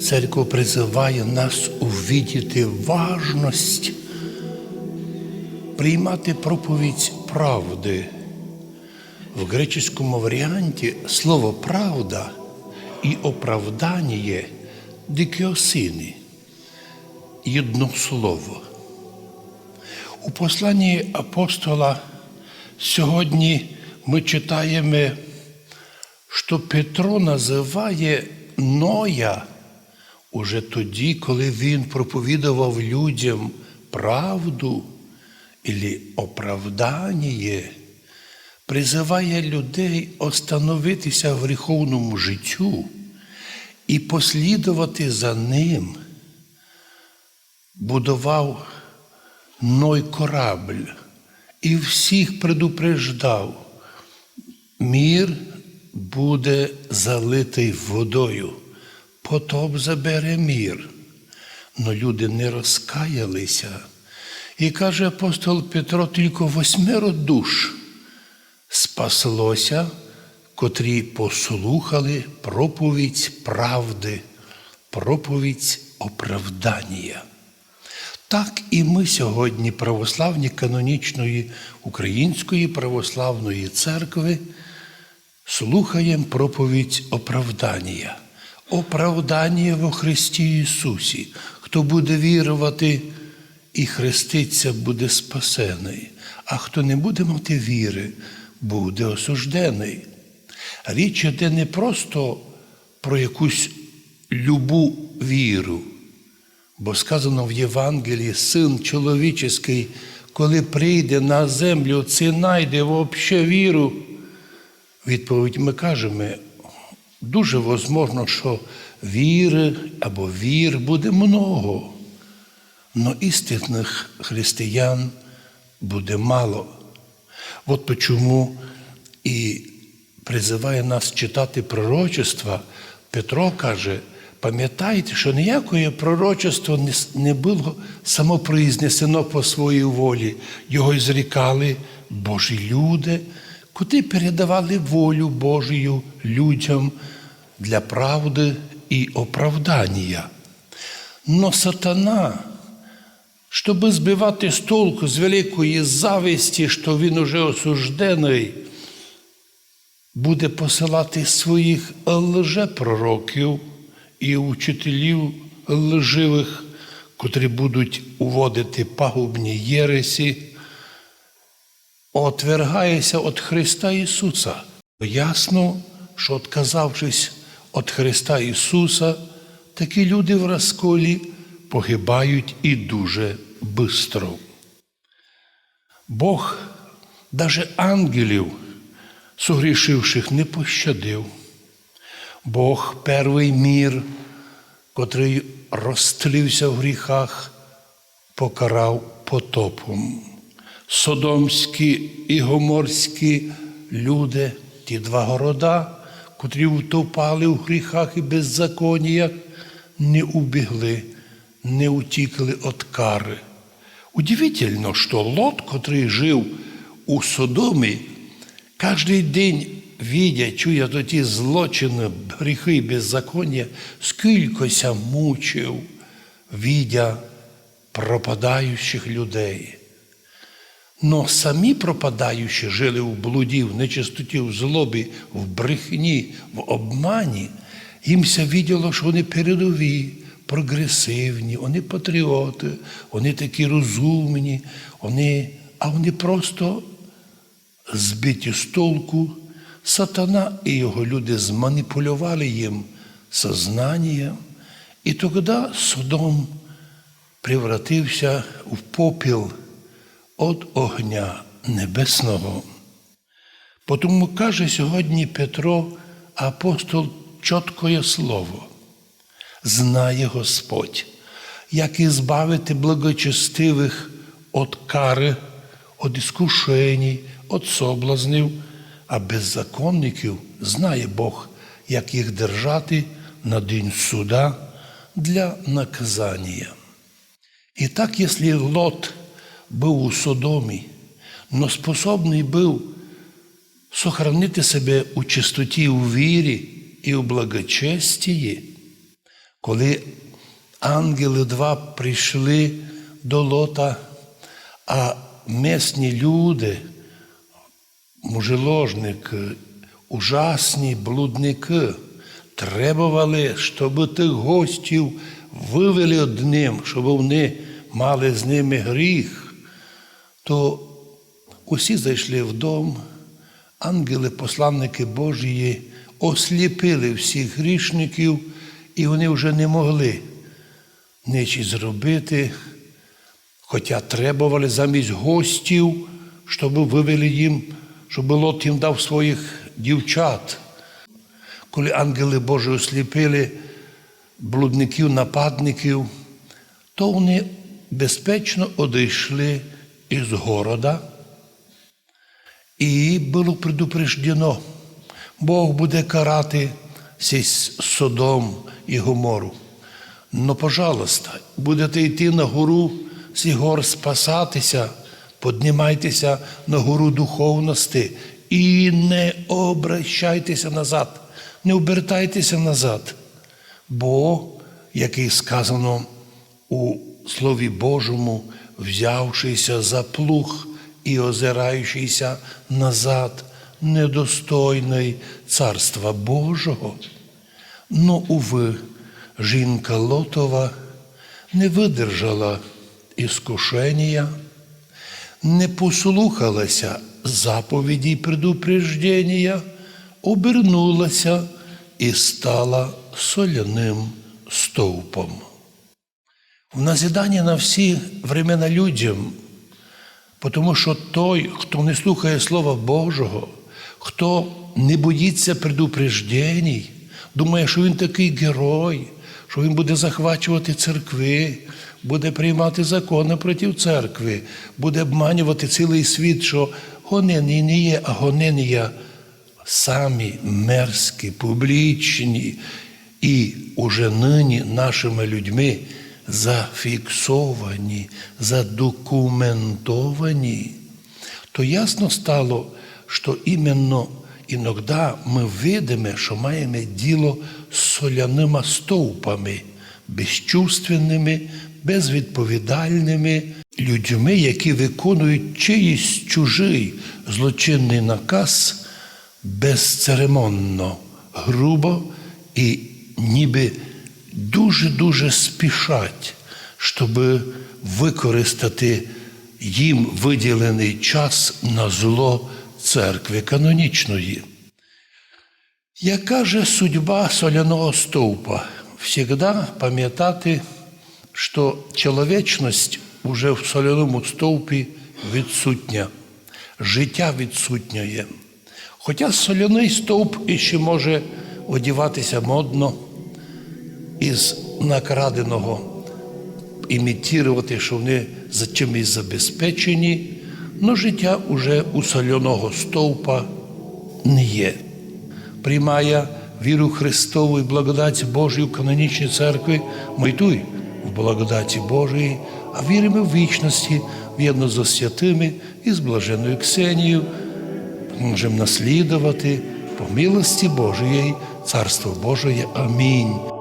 Церква призиває нас увидіти важність приймати проповідь правди. В греческому варіанті слово правда і оправдання дикіосини єдно слово. У посланні апостола сьогодні ми читаємо, що Петро називає Ноя уже тоді, коли він проповідував людям правду или оправдання, призиває людей остановитися в гріховному життю і послідувати за ним, будував Ной корабль і всіх предупреждав, мір буде залитий водою, потоп забере мір. Но люди не розкаялися. І каже апостол Петро, тільки восьмеро душ спаслося, котрі послухали проповідь правди, проповідь оправдання. Так і ми сьогодні, православні канонічної Української православної церкви, слухаємо проповідь оправдання, оправдання во Христі Ісусі. Хто буде вірувати і хреститься, буде спасений, а хто не буде мати віри, буде осуждений. Річ іде не просто про якусь любу віру. Бо сказано в Євангелії, син чоловічий, коли прийде на землю, це найде взагалі віру. Відповідь ми кажемо, дуже можливо, що віри або вір буде много, але істинних християн буде мало. От чому і призиває нас читати пророчества, Петро каже, Пам'ятайте, що ніякое пророчество не було самопроізнесено по своїй волі. Його зрікали Божі люди, куди передавали волю Божію людям для правди і оправдання. Но сатана, щоб збивати з толку з великої зависті, що він уже осуждений, буде посилати своїх лжепророків і учителів лживих, котрі будуть уводити пагубні єресі, отвергається від Христа Ісуса. Ясно, що, отказавшись від Христа Ісуса, такі люди в розколі погибають і дуже бистро. Бог даже ангелів, согрішивших, не пощадив. Бог перший мір, котрий розтлився в гріхах, покарав потопом. Содомські і гоморські люди, ті два города, котрі втопали в гріхах і беззаконіях, не убігли, не утікли від кари. Удивительно, що Лот, котрий жив у Содомі, кожен день видя, чуя ті злочини, гріхи і беззаконня, скількося мучив, видя пропадаючих людей. Но самі пропадаючі жили в блуді, в нечистоті, в злобі, в брехні, в обмані. Їмся виділо, що вони передові, прогресивні, вони патріоти, вони такі розумні, вони, а вони просто збиті з толку. Сатана і його люди зманіпулювали їм сознання, і тоді Содом превратився в попіл від огня небесного. Тому каже сьогодні Петро, апостол чіткое слово, знає Господь, як ізбавити благочестивих від кари, від іскушень, від соблазнів, а беззаконників знає Бог, як їх держати на день суда для наказання. І так, якщо Лот був у Содомі, но способний був сохранити себе у чистоті у вірі і у благочестії, Коли ангели два прийшли до лота, а місні люди, мужеложники, ужасні блудники, требували, щоб тих гостів вивели одним, щоб вони мали з ними гріх, то усі зайшли в дом, ангели, посланники Божії, осліпили всіх грішників, і вони вже не могли нічі зробити, хоча требували замість гостів, щоб вивели їм, щоб Лот їм дав своїх дівчат. Коли ангели Божі осліпили блудників, нападників, то вони безпечно одійшли із города, і було предупреждено, Бог буде карати Содом і Гомору. Но, пожалуйста, будете йти на гору з гор спасатися, піднімайтеся на гору духовності і не обращайтеся назад, не обертайтеся назад. Бо, як і сказано у Слові Божому, взявшися за плуг і озираючися назад, недостойний Царства Божого. Ну, уви, жінка Лотова не видержала іскушення, не послухалася заповіді предупреждення, обернулася і стала соляним стовпом. В назидання на всі времена людям, тому що той, хто не слухає Слова Божого, хто не боїться предупреждень, думає, що він такий герой, що він буде захвачувати церкви, буде приймати закони проти церкви, буде обманювати цілий світ, що гонені не є, а гонені самі мерзкі, публічні і уже нині нашими людьми зафіксовані, задокументовані, то ясно стало, що іменно іноді ми видимо, що маємо діло з соляними стовпами, безчувственними, безвідповідальними людьми, які виконують чиїсь чужий злочинний наказ безцеремонно, грубо і ніби дуже-дуже спішать, щоб використати їм виділений час на зло церкви канонічної. Яка же судьба соляного стовпа? Всегда пам'ятати, що чоловічність уже в соляному стовпі відсутня, життя відсутнє. Хоча соляний стовп іще може одіватися модно із накраденого, імітувати, що вони за чимось забезпечені, але життя уже у соляного стовпа не є. Приймає віру Христову і благодать Божої в канонічній церкві, майтуй в благодаті Божої, а віримо в вічності, в'єдно з святими і з блаженною Ксенією, можемо наслідувати по милості Божої, Царство Божої. Амінь.